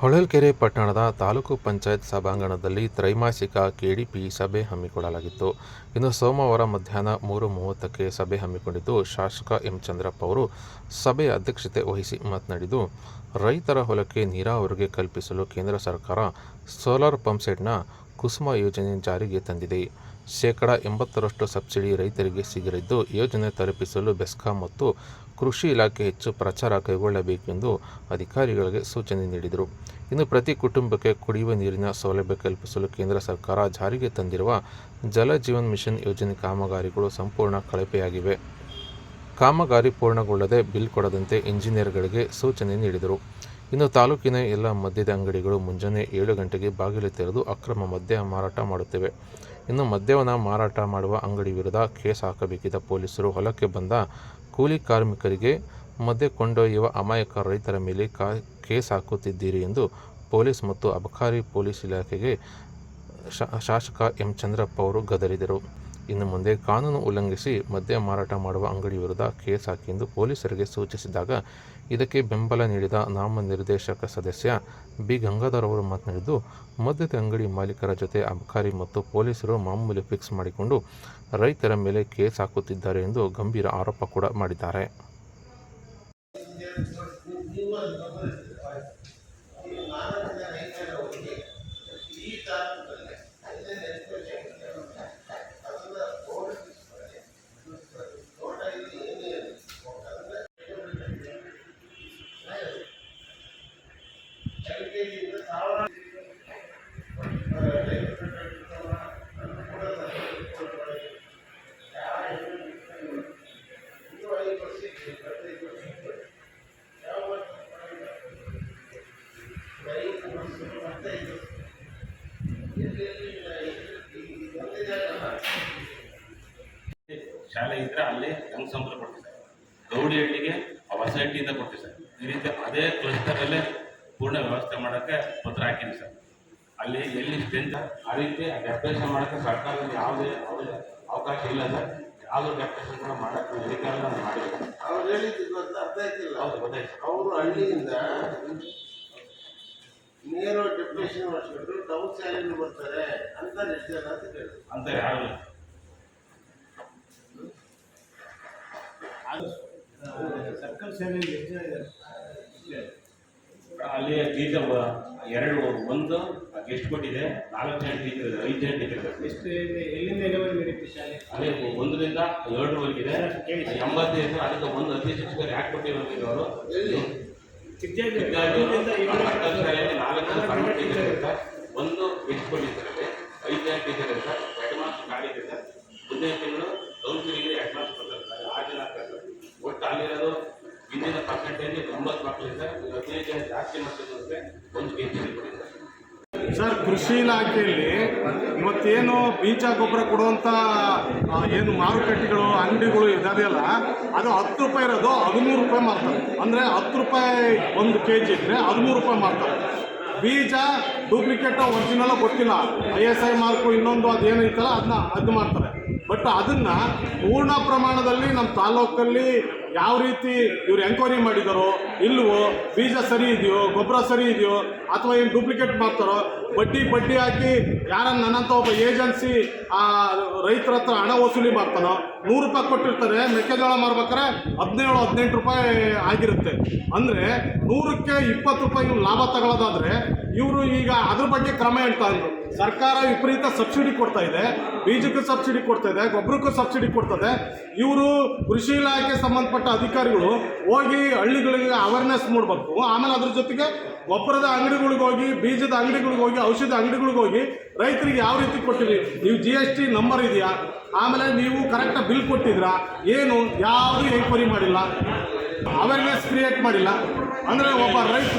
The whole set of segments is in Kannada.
ಹೊಳಲ್ಕೆರೆ ಪಟ್ಟಣದ ತಾಲೂಕು ಪಂಚಾಯತ್ ಸಭಾಂಗಣದಲ್ಲಿ ತ್ರೈಮಾಸಿಕ ಕೆಡಿಪಿ ಸಭೆ ಹಮ್ಮಿಕೊಳ್ಳಲಾಗಿತ್ತು. ಇನ್ನು ಸೋಮವಾರ ಮಧ್ಯಾಹ್ನ ಮೂರು ಮೂವತ್ತಕ್ಕೆ ಸಭೆ ಹಮ್ಮಿಕೊಂಡಿದ್ದು, ಶಾಸಕ ಎಂ ಚಂದ್ರಪ್ಪ ಅವರು ಸಭೆಯ ಅಧ್ಯಕ್ಷತೆ ವಹಿಸಿ ಮಾತನಾಡಿದ್ದು, ರೈತರ ಹೊಲಕ್ಕೆ ನೀರಾವರಿಗೆ ಕಲ್ಪಿಸಲು ಕೇಂದ್ರ ಸರ್ಕಾರ ಸೋಲಾರ್ ಪಂಪ್ಸೆಟ್ನ ಕುಸುಮ ಯೋಜನೆ ಜಾರಿಗೆ ತಂದಿದೆ. ಶೇಕಡ ಎಂಬತ್ತರಷ್ಟು ಸಬ್ಸಿಡಿ ರೈತರಿಗೆ ಸಿಗಲಿದ್ದು, ಯೋಜನೆ ತಲುಪಿಸಲು ಬೆಸ್ಕಾಂ ಮತ್ತು ಕೃಷಿ ಇಲಾಖೆ ಹೆಚ್ಚು ಪ್ರಚಾರ ಕೈಗೊಳ್ಳಬೇಕೆಂದು ಅಧಿಕಾರಿಗಳಿಗೆ ಸೂಚನೆ ನೀಡಿದರು. ಇನ್ನು ಪ್ರತಿ ಕುಟುಂಬಕ್ಕೆ ಕುಡಿಯುವ ನೀರಿನ ಸೌಲಭ್ಯ ಕಲ್ಪಿಸಲು ಕೇಂದ್ರ ಸರ್ಕಾರ ಜಾರಿಗೆ ತಂದಿರುವ ಜಲ ಜೀವನ್ ಮಿಷನ್ ಯೋಜನೆ ಕಾಮಗಾರಿಗಳು ಸಂಪೂರ್ಣ ಕಳಪೆಯಾಗಿವೆ. ಕಾಮಗಾರಿ ಪೂರ್ಣಗೊಳ್ಳದೆ ಬಿಲ್ ಕೊಡದಂತೆ ಇಂಜಿನಿಯರ್ಗಳಿಗೆ ಸೂಚನೆ ನೀಡಿದರು. ಇನ್ನು ತಾಲೂಕಿನ ಎಲ್ಲ ಮದ್ಯದ ಅಂಗಡಿಗಳು ಮುಂಜಾನೆ ಏಳು ಗಂಟೆಗೆ ಬಾಗಿಲು ತೆರೆದು ಅಕ್ರಮ ಮದ್ಯ ಮಾರಾಟ ಮಾಡುತ್ತಿವೆ. ಇನ್ನು ಮದ್ಯವನ್ನು ಮಾರಾಟ ಮಾಡುವ ಅಂಗಡಿ ವಿರುದ್ಧ ಕೇಸ್ ಹಾಕಬೇಕಿದ್ದ ಪೊಲೀಸರು ಹೊಲಕ್ಕೆ ಬಂದ ಕೂಲಿ ಕಾರ್ಮಿಕರಿಗೆ ಮದ್ಯ ಕೊಂಡೊಯ್ಯುವ ಅಮಾಯಕ ರೈತರ ಮೇಲೆ ಕಾ, ಕೇಸ್ ಹಾಕುತ್ತಿದ್ದೀರಿ ಎಂದು ಪೊಲೀಸ್ ಮತ್ತು ಅಬಕಾರಿ ಪೊಲೀಸ್ ಇಲಾಖೆಗೆ ಶಾಸಕ ಎಂ ಚಂದ್ರಪ್ಪ ಅವರು ಗದರಿದರು. ಇನ್ನು ಮುಂದೆ ಕಾನೂನು ಉಲ್ಲಂಘಿಸಿ ಮದ್ಯ ಮಾರಾಟ ಮಾಡುವ ಅಂಗಡಿ ವಿರುದ್ಧ ಕೇಸ್ ಹಾಕಿ ಎಂದು ಪೊಲೀಸರಿಗೆ ಸೂಚಿಸಿದಾಗ ಇದಕ್ಕೆ ಬೆಂಬಲ ನೀಡಿದ ನಾಮನಿರ್ದೇಶಕ ಸದಸ್ಯ ಬಿ. ಗಂಗಾಧರ್ ಅವರು ಮಾತನಾಡಿದ್ದು, ಮದ್ಯದ ಅಂಗಡಿ ಮಾಲೀಕರ ಜೊತೆ ಅಬಕಾರಿ ಮತ್ತು ಪೊಲೀಸರು ಮಾಮೂಲಿ ಫಿಕ್ಸ್ ಮಾಡಿಕೊಂಡು ರೈತರ ಮೇಲೆ ಕೇಸ್ ಹಾಕುತ್ತಿದ್ದಾರೆ ಎಂದು ಗಂಭೀರ ಆರೋಪ ಕೂಡ ಮಾಡಿದ್ದಾರೆ. ಶಾಲೆ ಇದ್ರೆ ಅಲ್ಲಿ ಹೆಂಗ್ ಸಂಬಳ ಕೊಡ್ತಿದ್ದಾರೆ? ಗೌಡಿ ಹಳ್ಳಿಗೆ ಆ ಹೊಸ ಹಟ್ಟಿಯಿಂದ ಕೊಡ್ತೀವಿ ಸರ್ ಈ ರೀತಿ ಅದೇ ಕ್ಲಸ್ಟರಲ್ಲೇ ಪೂರ್ಣ ವ್ಯವಸ್ಥೆ ಮಾಡಕ್ಕೆ ಪತ್ರ ಹಾಕಿದ್ವಿ ಸರ್. ಅಲ್ಲಿ ಎಲ್ಲಿ ಸ್ಟ್ರೆಂತ್ ಆ ರೀತಿ ಡೆಪ್ರೇಷನ್ ಮಾಡಕ್ಕೆ ಸರ್ಕಾರದಲ್ಲಿ ಯಾವುದೇ ಅವಕಾಶ ಇಲ್ಲ ಸರ್. ಯಾವುದೋ ಡೆಪ್ರೇಷನ್ ಕೂಡ ಮಾಡಕ್ಕೆ ಅಧಿಕಾರ ಮಾಡಿಲ್ಲ. ಅವ್ರು ಹೇಳಿದ್ದು ಅರ್ಥ ಆಯ್ತಿಲ್ಲ. ಹೌದು ಗೊತ್ತಾಯ್ತು. ಅವರು ಹಳ್ಳಿಯಿಂದ ನೇರ ಡೆಪ್ಯುಟೇಷನ್ ಮಾಡಿಸ್ಬಿಟ್ಟು ಟೌನ್ ಸ್ಯಾಲರಿ ಬರ್ತಾರೆ ಅಂತ ಎಷ್ಟು ಜನ ಅಂತ ಕೇಳಿದ್ರು. ಅಂತ ಯಾರು? ಸರ್ಕಲ್ ಸ್ಯಾಲರಿ ಎಷ್ಟು ಇದ್ದಾರೆ ಅಲ್ಲಿ ಟೀಚರ್ ಎರಡು ಒಂದು ಎಷ್ಟು ಕೊಟ್ಟಿದೆ? ನಾಲ್ಕು ಜನ ಟೀಚರ್ ಇದೆ ಐದು ಜನ ಟೀಚರ್ ಇದೆ ಎಷ್ಟು ಇದೆ? ಎಲ್ಲಿಂದ ಎಲ್ಲಿವರೆಗೆ ನಡೀತು ಶಾಲೆ? ಅದೇ ಒಂದರಿಂದ ಏಳರವರೆಗಿದೆ ಎಂಬತ್ತೈದು ಅದಕ್ಕೆ ಒಂದು ಅತಿ ಶಿಕ್ಷಕರು ಯಾಕೆ ಕೊಟ್ಟಿರೋದು ಚಿಕ್ಕಜಾಗಿ ಒಂದು ಎಕ್ಸ್ಪರ್ಟ್ ಐದು ಜನ ಟೀಚರ್ ಇರ್ತಾರೆ ಅಡ್ವಾನ್ಸ್ ಖಾಲಿ ಮುಂದಿನ ತಿಂಗಳು ಕೌನ್ಸಿಲಿಂಗ್ ಅಡ್ವಾನ್ಸ್ ಸರ್ ಆರು ಆಗ್ತಾರೆ ಒಟ್ಟು ಅಲ್ಲಿರೋದು ಹಿಂದಿನ ಪರ್ಸೆಂಟೇಜ್ ಒಂಬತ್ತು ಮಕ್ಕಳು ಇದ್ದಾರೆ ಈಗ ಹದಿನೈದು ಜನ ಜಾಸ್ತಿ ಮಕ್ಕಳು ಒಂದು ಸರ್ ಕೃಷಿ ಇಲಾಖೆಯಲ್ಲಿ ಇವತ್ತೇನು ಬೀಜ ಗೊಬ್ಬರ ಕೊಡುವಂಥ ಏನು ಮಾರುಕಟ್ಟೆಗಳು, ಅಂಗಡಿಗಳು ಇದಾವೆಲ್ಲ ಅದು ಹತ್ತು ರೂಪಾಯಿ ಇರೋದು, ಹದಿಮೂರು ರೂಪಾಯಿ ಮಾರ್ತಾರೆ. ಅಂದರೆ ಹತ್ತು ರೂಪಾಯಿ ಒಂದು ಕೆ ಜಿ ಇದ್ದರೆ ಹದಿಮೂರು ರೂಪಾಯಿ ಮಾರ್ತಾರೆ. ಬೀಜ ಡೂಪ್ಲಿಕೇಟ್ ಒರಿಜಿನಲ್ ಗೊತ್ತಿಲ್ಲ. ಐ ಎಸ್ ಐ ಮಾರ್ಕು ಇನ್ನೊಂದು ಅದೇನೈತಲ್ಲ ಅದನ್ನ ಅದು ಮಾಡ್ತಾರೆ ಬಟ್ ಅದನ್ನ ಪೂರ್ಣ ಪ್ರಮಾಣದಲ್ಲಿ ನಮ್ಮ ತಾಲೂಕಲ್ಲಿ ಯಾವ ರೀತಿ ಇವ್ರು ಎಂಕ್ವೈರಿ ಮಾಡಿದಾರೋ, ಇಲ್ವೋ, ಬೀಜ ಸರಿ ಇದೆಯೋ, ಗೊಬ್ಬರ ಸರಿ ಇದೆಯೋ, ಅಥವಾ ಏನು ಡೂಪ್ಲಿಕೇಟ್ ಮಾಡ್ತಾರೋ, ಬಡ್ಡಿ ಬಡ್ಡಿ ಹಾಕಿ ಯಾರನ್ನ ನನ್ನಂತ ಒಬ್ಬ ಏಜೆನ್ಸಿ ಆ, ರೈತರ ಹತ್ರ ಹಣ ವಸೂಲಿ ಮಾಡ್ತಾನೋ, ನೂರು ರೂಪಾಯಿ ಕೊಟ್ಟಿರ್ತಾರೆ, ಮೆಕ್ಕೆಜೋಳ ಮಾರ್ಬೇಕಾರೆ ಹದಿನೇಳು, ಹದಿನೆಂಟು ರೂಪಾಯಿ ಆಗಿರುತ್ತೆ. ಅಂದರೆ ನೂರಕ್ಕೆ ಇಪ್ಪತ್ತು ರೂಪಾಯಿ ಲಾಭ ತಗೊಳ್ಳೋದಾದ್ರೆ ಇವರು ಈಗ ಅದ್ರ ಬಗ್ಗೆ ಕ್ರಮ ಹೇಳ್ತಾ ಇದ್ರು. ಸರ್ಕಾರ ವಿಪರೀತ ಸಬ್ಸಿಡಿ ಕೊಡ್ತಾ ಇದೆ. ಬೀಜಕ್ಕೂ ಸಬ್ಸಿಡಿ ಕೊಡ್ತಾ ಇದೆ, ಗೊಬ್ಬರಕ್ಕೂ ಸಬ್ಸಿಡಿ ಕೊಡ್ತದೆ ಇವರು ಕೃಷಿ ಇಲಾಖೆ ಸಂಬಂಧಪಟ್ಟ ಅಧಿಕಾರಿಗಳು ಹೋಗಿ ಹಳ್ಳಿಗಳಿಗೆ ಅವೇರ್ನೆಸ್ ಮೂಡಬೇಕು. ಆಮೇಲೆ ಅದ್ರ ಜೊತೆಗೆ ಗೊಬ್ಬರದ ಅಂಗಡಿಗಳಿಗೆ ಹೋಗಿ, ಬೀಜದ ಅಂಗಡಿಗಳಿಗೆ ಹೋಗಿ, ಔಷಧ ಅಂಗಡಿಗಳಿಗೆ ಹೋಗಿ ರೈತರಿಗೆ ಯಾವ ರೀತಿ ಕೊಟ್ಟಿರಿ? ನೀವು ಜಿ ಎಸ್ ಟಿ ನಂಬರ್ ಇದೆಯಾ? ಆಮೇಲೆ ನೀವು ಕರೆಕ್ಟಾಗಿ ಬಿಲ್ ಕೊಟ್ಟಿದ್ರಾ? ಏನು? ಯಾವುದು ಎಂಕ್ವೈರಿ ಮಾಡಿಲ್ಲ. ಅವೇರ್ನೆಸ್ ಕ್ರಿಯೇಟ್ ಮಾಡಿಲ್ಲ. ಅಂದರೆ ಒಬ್ಬ ರೈತ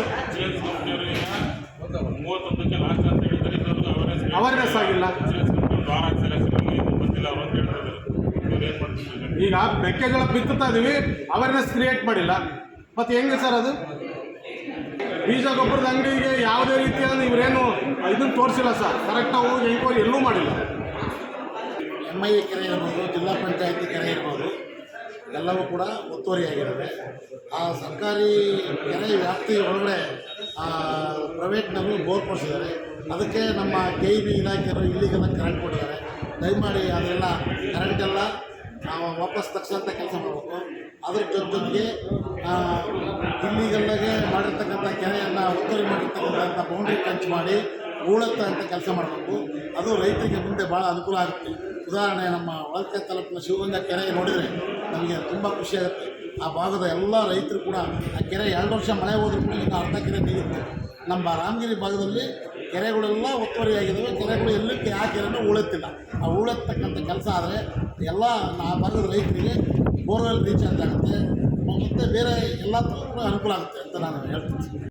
ಮೂವತ್ತೊಂದಕ್ಕೆ ಲಾಸ್ಟ್ ಅಂತ ಹೇಳಿದ್ರೆ ಇನ್ನೊಂದು ಅವೇರ್ನೆಸ್ ಅವೇರ್ನೆಸ್ ಆಗಿಲ್ಲ ವಾರ ಆಗ್ತಾರೆ ಅವರು ಮಾಡ್ತಿದ್ದಾರೆ? ಈಗ ಮೆಕ್ಕೆಜೋಳ ಬಿತ್ತುತ್ತಾ ಇದೀವಿ ಅವೇರ್ನೆಸ್ ಕ್ರಿಯೇಟ್ ಮಾಡಿಲ್ಲ. ಮತ್ತೆ ಹೆಂಗೆ ಸರ್ ಅದು? ಬೀಜ ಗೊಬ್ಬರದ ಅಂಗಡಿಗೆ ಯಾವುದೇ ರೀತಿಯಾದ ಇವರೇನು ಇದನ್ನು ತೋರಿಸಿಲ್ಲ ಸರ್. ಕರೆಕ್ಟಾಗಿ ಹೋಗಿ ಎಂಕ್ವೈರಿ ಎಲ್ಲೂ ಮಾಡಿಲ್ಲ. ಎಂ ಐ ಕೆರೆ ಇರ್ಬೋದು ಜಿಲ್ಲಾ ಪಂಚಾಯತಿ ಕೆರೆ ಇರ್ಬೋದು ಎಲ್ಲವೂ ಕೂಡ ಒತ್ತುವರಿಯಾಗಿದ್ದಾವೆ. ಆ ಸರ್ಕಾರಿ ಕೆರೆ ವ್ಯಾಪ್ತಿ ಒಳಗಡೆ ಪ್ರೈವೇಟ್ನವರು ಬೋರ್ ಕೊಡಿಸಿದ್ದಾರೆ. ಅದಕ್ಕೆ ನಮ್ಮ ಕೆ ಇ ಬಿ ಇಲಾಖೆಯವರು ಇಲ್ಲಿಗೆಲ್ಲ ಕರೆಂಟ್ ಕೊಟ್ಟಿದ್ದಾರೆ. ದಯಮಾಡಿ ಅದೆಲ್ಲ ಕರೆಂಟೆಲ್ಲ ನಾವು ವಾಪಸ್ ತಕ್ಷಣ ಕೆಲಸ ಮಾಡಬೇಕು. ಅದ್ರ ಜೊತೆ ಜೊತೆಗೆ ಇಲ್ಲಿಗೆಲ್ಲಗೆ ಮಾಡಿರ್ತಕ್ಕಂಥ ಕೆರೆಯನ್ನು ಒತ್ತುವರಿ ಮಾಡಿರ್ತಕ್ಕಂಥ ಬೌಂಡ್ರಿ ಟಚ್ ಮಾಡಿ ಹೂಳತ್ತ ಅಂತ ಕೆಲಸ ಮಾಡಬೇಕು. ಅದು ರೈತರಿಗೆ ಮುಂದೆ ಭಾಳ ಅನುಕೂಲ ಆಗುತ್ತೆ. ಉದಾಹರಣೆ, ನಮ್ಮ ಒಳಕೆ ತಾಲೂಕಿನ ಶಿವಗಂಗಾ ಕೆರೆ ನೋಡಿದರೆ ನಮಗೆ ತುಂಬ ಖುಷಿಯಾಗುತ್ತೆ ಆ ಭಾಗದ ಎಲ್ಲ ರೈತರು ಕೂಡ ಆ ಕೆರೆ ಎರಡು ವರ್ಷ ಮಳೆ ಹೋದ್ರೂ ಕೂಡ ಅರ್ಧ ಕೆರೆ ನೀಡುತ್ತೆ ನಮ್ಮ ರಾಮಗಿರಿ ಭಾಗದಲ್ಲಿ ಕೆರೆಗಳೆಲ್ಲ ಒತ್ತುವರಿಯಾಗಿದ್ದಾವೆ ಕೆರೆಗಳು ಎಲ್ಲಕ್ಕೆ ಯಾವ ಕೆರೆನೂ ಉಳುತ್ತಿಲ್ಲ ಆ ಉಳತಕ್ಕಂಥ ಕೆಲಸ ಆದರೆ ಎಲ್ಲ ಆ ಭಾಗದ ರೈತರಿಗೆ ಬೋರ್ವೆಲ್ ರೀಚಾರ್ಜ್ ಆಗುತ್ತೆ. ಮತ್ತು ಬೇರೆ ಎಲ್ಲ ಕೂಡ ಅನುಕೂಲ ಆಗುತ್ತೆ ಅಂತ ನಾನು ಹೇಳ್ತೀನಿ.